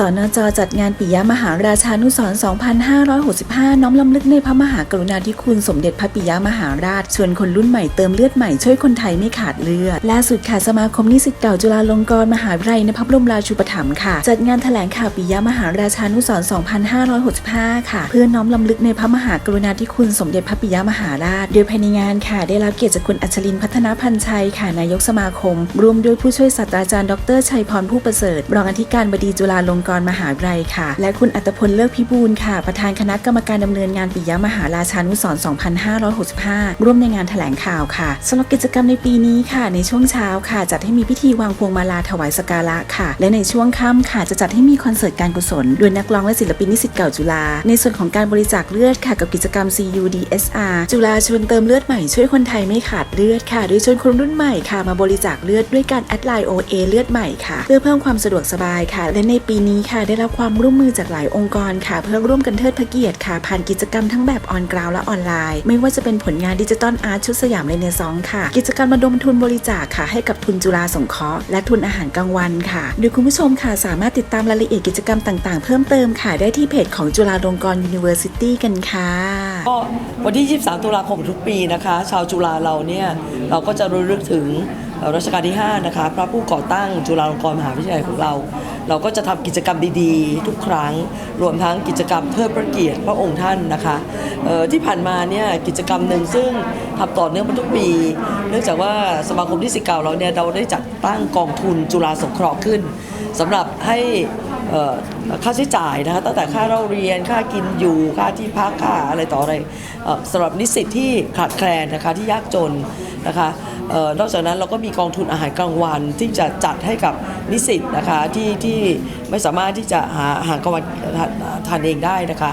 สนจจัดงานปิยมหาราชานุสร 2565 น้อมลำลึกในพระมหากรุณาธิคุณสมเด็จพระปิยมหาราช ชวนคนรุ่นใหม่เติมเลือดใหม่ช่วยคนไทยไม่ขาดเลือด ล่าสุดค่ะสมาคมนิสิตเก่าจุฬาลงกรณ์มหาวิทยาลัยในพระบรมราชูปถัมภ์ค่ะ จัดงานแถลงข่าวปิยมหาราชานุสร 2565 ค่ะ เพื่อน้อมลำลึกในพระมหากรุณาธิคุณสมเด็จพระปิยมหาราช โดยภายในงานค่ะ ได้รับเกียรติจากคุณอัชรินพัฒนพันชัยค่ะนายกสมาคม รวมด้วยผู้ช่วยศาสตราจารย์ดรชัยพรผู้ประเสริฐ รองอธิการบดีจุฬาลงกรมหาวิทยาลัยค่ะ และคุณอัตพลเลิกพิบูลค่ะ ประธานคณะกรรมการดำเนินงานปิยมหาราชานุสรณ์2565 ร่วมในงานแถลงข่าวค่ะสำหรับกิจกรรมในปีนี้ค่ะ ในช่วงเช้าค่ะ จัดให้มีพิธีวางพวงมาลาถวายสักการะค่ะ และในช่วงค่ำค่ะ จะจัดให้มีคอนเสิร์ตการกุศลโดยนักร้องและศิลปินนิสิตเก่าจุฬาในส่วนของการบริจาคเลือดค่ะ กับกิจกรรม CUDSR จุฬาชวนเติมเลือดใหม่ช่วยคนไทยไม่ขาดเลือดค่ะโดยชวนคนรุ่นใหม่ค่ะ มาบริจาคเลือดด้วยการแอดไลน์ OA เลือดใหม่ค่ะ เพื่อเพิ่มความสะดวกสบายค่ะ และในปีนี้ค่ะได้รับความร่วมมือจากหลายองค์กรค่ะ เพื่อร่วมกันเทิดพระเกียรติค่ะ ผ่านกิจกรรมทั้งแบบออนกราวและออนไลน์ ไม่ว่าจะเป็นผลงานดิจิตอลอาร์ตชุดสยามเรเนซองส์ค่ะ กิจกรรมระดมทุนบริจาคค่ะ ให้กับทุนจุฬาสงเคราะห์และทุนอาหารกลางวันค่ะ โดยคุณผู้ชมค่ะสามารถติดตามรายละเอียดกิจกรรมต่างๆ เพิ่มเติมค่ะ ได้ที่เพจของจุฬาลงกรณ์ University กันค่ะก็วันที่ 23 ตุลาคมทุกปีนะคะ ชาวจุฬาเราเนี่ยเราก็จะระลึกถึง รัชกาลที่ 5 นะคะ พระผู้ก่อตั้งจุฬาลงกรณ์มหาวิทยาลัยของเรา เราก็จะทำกิจกรรมดีๆ ทุกครั้ง รวมทั้งกิจกรรมเทิดพระเกียรติพระองค์ท่านนะคะที่ผ่านมาเนี่ยกิจกรรมหนึ่งซึ่งทำต่อเนื่องมาทุกปี เนื่องจากว่าสมาคมที่สิเก่าเราเนี่ยเราได้จัดตั้งกองทุนจุฬาสงเคราะห์ขึ้นสำหรับให้ ค่าใช้จ่ายนะคะตั้งแต่ค่าเล่าเรียนค่ากินอยู่ค่าที่พักค่าอะไรต่ออะไรสำหรับนิสิตที่ขาดแคลนนะคะที่ยากจนนะคะออนอกจากนั้นเราก็มีกองทุนอาหารกลางวันที่จะจัดให้กับนิสิตนะคะที่ที่ไม่สามารถที่จะหาอาหารกลางวันทานเองได้นะคะ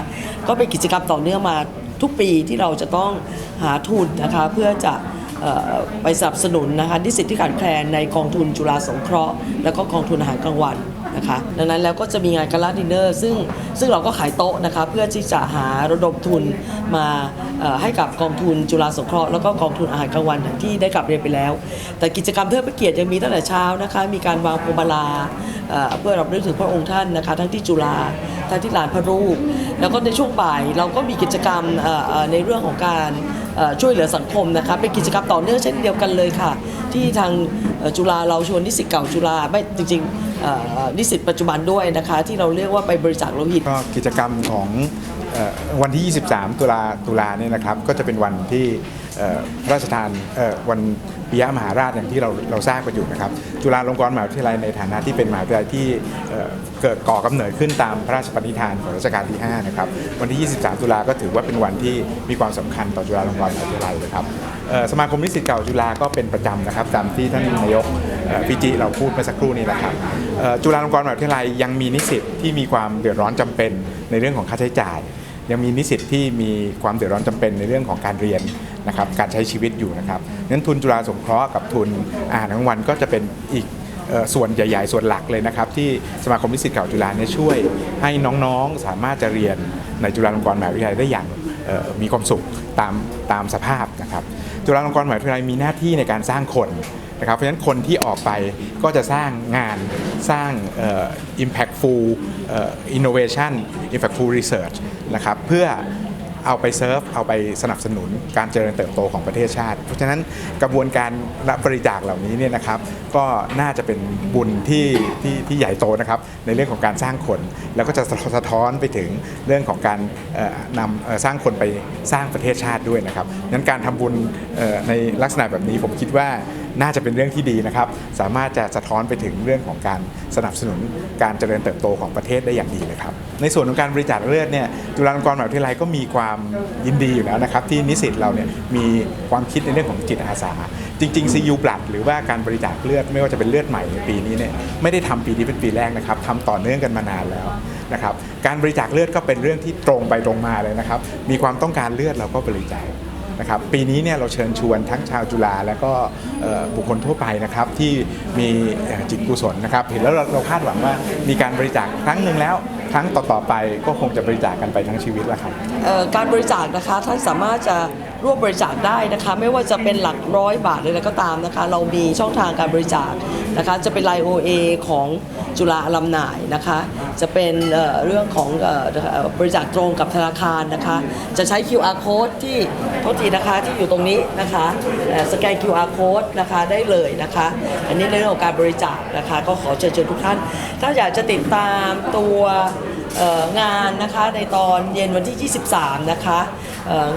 ก็เป็นกิจกรรมต่อเนื่องมาทุกปีที่เราจะต้องหาทุนนะคะเพื่อจะ ไปสนับสนุนนะคะนิสิตที่ขาดแคลนในกองทุนจุฬาสงเคราะห์ แล้วก็กองทุนอาหารกลางวันนะคะดังนั้นแล้วก็จะมีงานกาลาดินเนอร์ซึ่งซึ่งเราก็ขายโต๊ะนะคะเพื่อที่จะหาระดมทุนมาให้กับกองทุนจุฬาสงเคราะห์แล้วก็กองทุนอาหารกลางวันที่ได้กลับเรียนไปแล้ว แต่กิจกรรมเทิดพระเกียรติยังมีตั้งแต่เช้านะคะมีการวางพวงมาลาเอ่อเพื่อรำลึกถึงพระองค์ท่านนะคะทั้งที่จุฬาทั้งที่ลานพระรูป แล้วก็ในช่วงบ่ายเราก็มีกิจกรรมในเรื่องของการ ช่วยเหลือสังคมนะคะเป็นกิจกรรมต่อเนื่องเช่นเดียวกันเลยค่ะ ที่ทางจุฬาเราชวนนิสิตเก่าจุฬาไม่จริงๆนิสิตปัจจุบันด้วยนะคะ ที่เราเรียกว่าไปบริจาคโลหิตก็กิจกรรมของวันที่ 23 ตุลาตุลาเนี่ยนะครับก็จะเป็นวันที่ พระราชทานวันปิยมหาราชอย่างที่เราเราทราบกันอยู่นะครับ จุฬาลงกรณ์มหาวิทยาลัยในฐานะที่เป็นมหาวิทยาลัยที่เกิดก่อกำเนิดขึ้นตามพระราชปณิธานของรัชกาลที่ 5 นะครับ วันที่ 23 ตุลาก็ถือว่าเป็นวันที่มีความสำคัญต่อจุฬาลงกรณ์มหาวิทยาลัยนะครับสมาคมนิสิตเก่าจุฬาก็เป็นประจำนะครับตามที่ท่านนายกพีจีเราพูดเมื่อสักครู่นี้นะครับจุฬาลงกรณ์มหาวิทยาลัยยังมีนิสิตที่มีความเดือดร้อนจำเป็นในเรื่องของค่าใช้จ่าย ยังมีนิสิตที่มีความเดือดร้อนจำเป็นในเรื่องของการเรียนนะครับการใช้ชีวิตอยู่นะครับนั้นทุนจุฬาสงเคราะห์กับทุนอาหารกลางวันก็จะเป็นอีกส่วนใหญ่ ๆ ส่วนหลักเลยนะครับ ที่สมาคมนิสิตเก่าจุฬาเนี่ยช่วยให้น้องๆสามารถจะเรียนในจุฬาลงกรณ์มหาวิทยาลัยได้อย่างมีความสุขตามตามสภาพนะครับจุฬาลงกรณ์มหาวิทยาลัยมีหน้าที่ในการสร้างคนนะครับเพราะฉะนั้นคนที่ออกไปก็จะสร้างงานสร้างอ่อ impactful อ innovation impactful research นะครับเพื่อเอาไปเซิร์ฟเอาไปสนับสนุนการเจริญเติบโตของประเทศชาติ เพราะฉะนั้นกระบวนการรับบริจาคเหล่านี้เนี่ยนะครับ ก็น่าจะเป็นบุญที่ที่ที่ใหญ่โตนะครับ ในเรื่องของการสร้างคน แล้วก็จะสะท้อนไปถึงเรื่องของการนำสร้างคนไปสร้างประเทศชาติด้วยนะครับนั้นการทำบุญในลักษณะแบบนี้ผมคิดว่า น่าจะเป็นเรื่องที่ดีนะครับ สามารถจะสะท้อนไปถึงเรื่องของการสนับสนุนการเจริญเติบโตของประเทศได้อย่างดีเลยครับ ในส่วนของการบริจาคเลือดเนี่ยจุฬาลงกรณ์มหาวิทยาลัยก็มีความยินดีอยู่แล้วนะครับ ที่นิสิตเราเนี่ยมีความคิดในเรื่องของจิตอาสา จริงๆ CU Blood หรือว่าการบริจาคเลือดไม่ว่าจะเป็นเลือดใหม่ในปีนี้เนี่ยไม่ได้ทำปีนี้เป็นปีแรกนะครับทำต่อเนื่องกันมานานแล้วนะครับการบริจาคเลือดก็เป็นเรื่องที่ตรงไปตรงมาเลยนะครับ มีความต้องการเลือดเราก็บริจาค นะครับปีนี้เนี่ยเราเชิญชวนทั้งชาวจุฬาและก็บุคคลทั่วไปนะครับที่มีจิตกุศลนะครับเห็นแล้วเราคาดหวังว่ามีการบริจาคครั้งหนึ่งแล้ว ครั้งต่อๆไปก็คงจะบริจาคกันไปทั้งชีวิตแล้วครับการบริจาคนะคะท่านสามารถจะร่วมบริจาคได้นะคะ ไม่ว่าจะเป็นหลักร้อยบาทหรืออะไรก็ตามนะคะ เรามีช่องทางการบริจาคนะคะ จะเป็นไลน์ OA ของจุฬาอลัมนายนะคะ จะเป็นเเรื่องของออบริจาคตรงกับธนาคารนะคะ จะใช้ QR code ที่โทษทีนะคะที่อยู่ตรงนี้นะคะสแกน QR code นะคะได้เลยนะคะ อันนี้ในเรื่องของการบริจาคนะคะ ก็ขอเชิญชวนทุกท่าน ถ้าอยากจะติดตามตัวงานนะคะในตอนเย็นวันที่ 23 นะคะ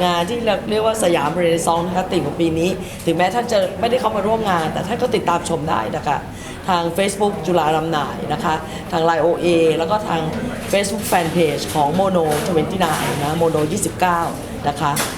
งานที่เรียกว่าสยามเรเนซองส์นะคะติ่งของปีนี้ ถึงแม้ท่านจะไม่ได้เข้ามาร่วมงาน แต่ท่านก็ติดตามชมได้นะคะทาง Facebook จุฬาลำนายนะคะ ทาง Line OA แล้วก็ทาง Facebook Fanpage ของ Mono 29นะ Mono 29 นะคะ